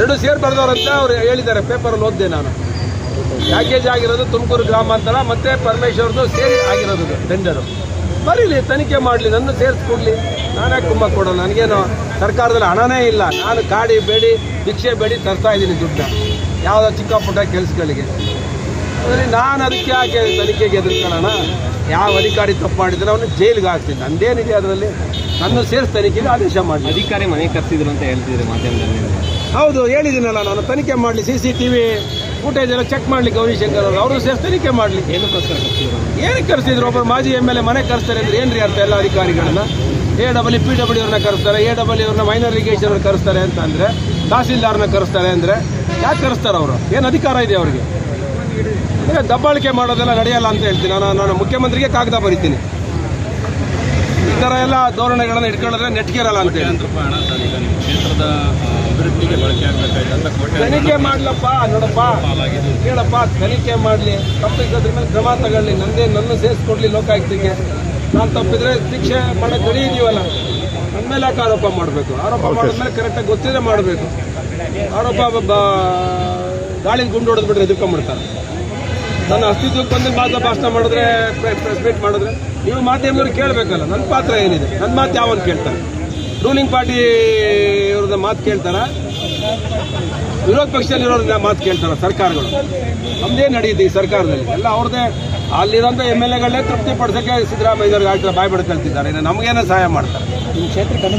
ಎರಡು ಸೇರ್ ಬರೆದವ್ರಂತ ಅವ್ರು ಹೇಳಿದ್ದಾರೆ. ಪೇಪರಲ್ಲಿ ಓದಿದೆ ನಾನು. ಪ್ಯಾಕೇಜ್ ಆಗಿರೋದು ತುಮಕೂರು ಗ್ರಾಮಾಂತರ ಮತ್ತೆ ಪರಮೇಶ್ವರ್ದು ಸೇರಿ ಆಗಿರೋದು ಟೆಂಡರು ಬರೀಲಿ, ತನಿಖೆ ಮಾಡಲಿ, ನನ್ನ ಸೇರಿಸ್ಕೊಡ್ಲಿ. ನಾನೇ ಕುಂಭ ಕೊಡೋಣ ನನಗೇನು ಸರ್ಕಾರದಲ್ಲಿ ಹಣನೇ ಇಲ್ಲ. ನಾನು ಕಾಡಿ ಬೇಡಿ, ಭಿಕ್ಷೆ ಬೇಡಿ ತರ್ತಾ ಇದ್ದೀನಿ ದುಡ್ಡು ಯಾವುದೋ ಚಿಕ್ಕ ಪುಟ್ಟ ಕೆಲಸಗಳಿಗೆ. ಅದರಲ್ಲಿ ನಾನು ಅದಕ್ಕೆ ಯಾಕೆ ತನಿಖೆಗೆ ಎದುರ್ಕೊಳ್ಳೋಣ? ಯಾವ ಅಧಿಕಾರಿ ತಪ್ಪು ಮಾಡಿದ್ರೆ ಅವನು ಜೈಲಿಗೆ ಹಾಕ್ತೀನಿ. ನಂದೇನಿದೆ ಅದರಲ್ಲಿ? ನನ್ನ ಸೇರಿಸಿ ತನಿಖೆಗೆ ಆದೇಶ ಮಾಡಿ ಅಧಿಕಾರಿ ಮನೆ ಕರ್ಸಿದ್ರು ಅಂತ ಹೇಳ್ತಿದ್ರು ಮಾಧ್ಯಮದಲ್ಲಿ. ಹೌದು ಹೇಳಿದ್ದೀನಲ್ಲ ನಾನು. ತನಿಖೆ ಮಾಡಲಿ C C T V footage ಎಲ್ಲ ಚೆಕ್ ಮಾಡಲಿ ಗೌರಿಶಂಕರ್ ಅವರು. ಅವರು ಸೇರಿಸಿ ತನಿಖೆ ಮಾಡಲಿ. ಏನು ಕರ್ಸಿದ್ರು ಏನಕ್ಕೆ ಕರೆಸಿದ್ರು? ಒಬ್ಬರು ಮಾಜಿ ಎಂ ಎಲ್ ಎ ಮನೆ ಕರೆಸ್ತಾರೆ ಅಂದ್ರೆ ಏನ್ರಿ ಅರ್ಥ ಎಲ್ಲ ಅಧಿಕಾರಿಗಳನ್ನ? ಎ ಡಬ್ಲ್ಯೂ ಪಿ ಡಬ್ಲ್ಯೂ ಅವ್ರನ್ನ ಕರೆಸ್ತಾರೆ ಎ ಡಬ್ಲ್ಯೂ ಅವ್ರನ್ನ ಮೈನರ್ ಇರಿಗೇಷನ್ ಅವ್ರನ್ನ ಕರೆಸ್ತಾರೆ ಅಂತ ಅಂದ್ರೆ ತಹಸೀಲ್ದಾರ್ನ ಕರೆಸ್ತಾರೆ ಅಂದ್ರೆ ಯಾಕೆ ಕರೆಸ್ತಾರೆ ಅವರು? ಏನು ಅಧಿಕಾರ ಇದೆ ಅವರಿಗೆ? ಅಂದ್ರೆ ದಬ್ಬಾಳಿಕೆ ಮಾಡೋದೆಲ್ಲ ನಡೆಯಲ್ಲ ಅಂತ ಹೇಳ್ತೀನಿ. ನಾನು ನಾನು ಮುಖ್ಯಮಂತ್ರಿಗೆ ಕಾಗದ ಬರೀತೀನಿ. ಈ ಥರ ಎಲ್ಲ ಧೋರಣೆಗಳನ್ನು ಇಟ್ಕೊಳ್ಳೋದ್ರೆ ನೆಟ್ಗಿರಲ್ಲ ಅಂತ ಹೇಳಿ ಅಭಿವೃದ್ಧಿಗೆ ತನಿಖೆ ಮಾಡ್ಲಪ್ಪ ನೋಡಪ್ಪ. ಕೇಳಪ್ಪ ತನಿಖೆ ಮಾಡಲಿ. ತಪ್ಪಿದ್ರ ಮೇಲೆ ಕ್ರಮ ತಗೊಳ್ಳಿ. ನಂದೇ ನನ್ನ ಸೇರಿಸ್ಕೊಡ್ಲಿ ಲೋಕಾಯುಕ್ತಿಗೆ. ನಾನು ತಪ್ಪಿದ್ರೆ ಶಿಕ್ಷೆ ಮಾಡಕ್ಕೆ ರೆಡಿ ಇದೀವಲ್ಲ. ನನ್ನ ಮೇಲೆ ಯಾಕೆ ಆರೋಪ ಮಾಡಬೇಕು. ಆರೋಪ ಮಾಡಿದ್ಮೇಲೆ ಕರೆಕ್ಟಾಗಿ ಗೊತ್ತಿದ್ರೆ ಮಾಡಬೇಕು. ಆರೋಪ ಬ- ಗಾಳಿ ಗುಂಡು ಹೊಡೆದ್ಬಿಟ್ರೆ ಎದುರ್ಕೊಂಡ್ಬಿಡ್ತಾರೆ ನನ್ನ ಅಸ್ತಿತ್ವಕ್ಕೆ ಬಂದು ಮಾತ್ರ ಭಾಷಣ ಮಾಡಿದ್ರೆ ಪ್ರೆಸ್ ಮೀಟ್ ಮಾಡಿದ್ರೆ ನೀವು ಮಾಧ್ಯಮದವ್ರು ಕೇಳಬೇಕಲ್ಲ. ನನ್ನ ಪಾತ್ರ ಏನಿದೆ? ನನ್ನ ಮಾತು ಯಾವನ್ ಕೇಳ್ತಾರೆ? ರೂಲಿಂಗ್ ಪಾರ್ಟಿ ಇವ್ರದ್ದು ಮಾತು ಕೇಳ್ತಾರ? ವಿರೋಧ ಪಕ್ಷದಲ್ಲಿರೋರ ಮಾತು ಕೇಳ್ತಾರ ಸರ್ಕಾರಗಳು. ನಮ್ದೇ ನಡೆಯುತ್ತೆ ಈ ಸರ್ಕಾರದಲ್ಲಿ. ಎಲ್ಲ ಅವ್ರದೇ ಅಲ್ಲಿರೋಂಥ ಎಂ ಎಲ್ ಎಗಳನ್ನೇ ತೃಪ್ತಿ ಪಡಿಸೋಕೆ ಸಿದ್ದರಾಮಯ್ಯವ್ರಿಗೆ ಬಾಯ್ ಬಿಡ್ಕೊಳ್ತಿದ್ದಾರೆ ನಮಗೇನೋ ಸಹಾಯ ಮಾಡ್ತಾರೆ. ನಿಮ್ಮ ಕ್ಷೇತ್ರಕ್ಕೆ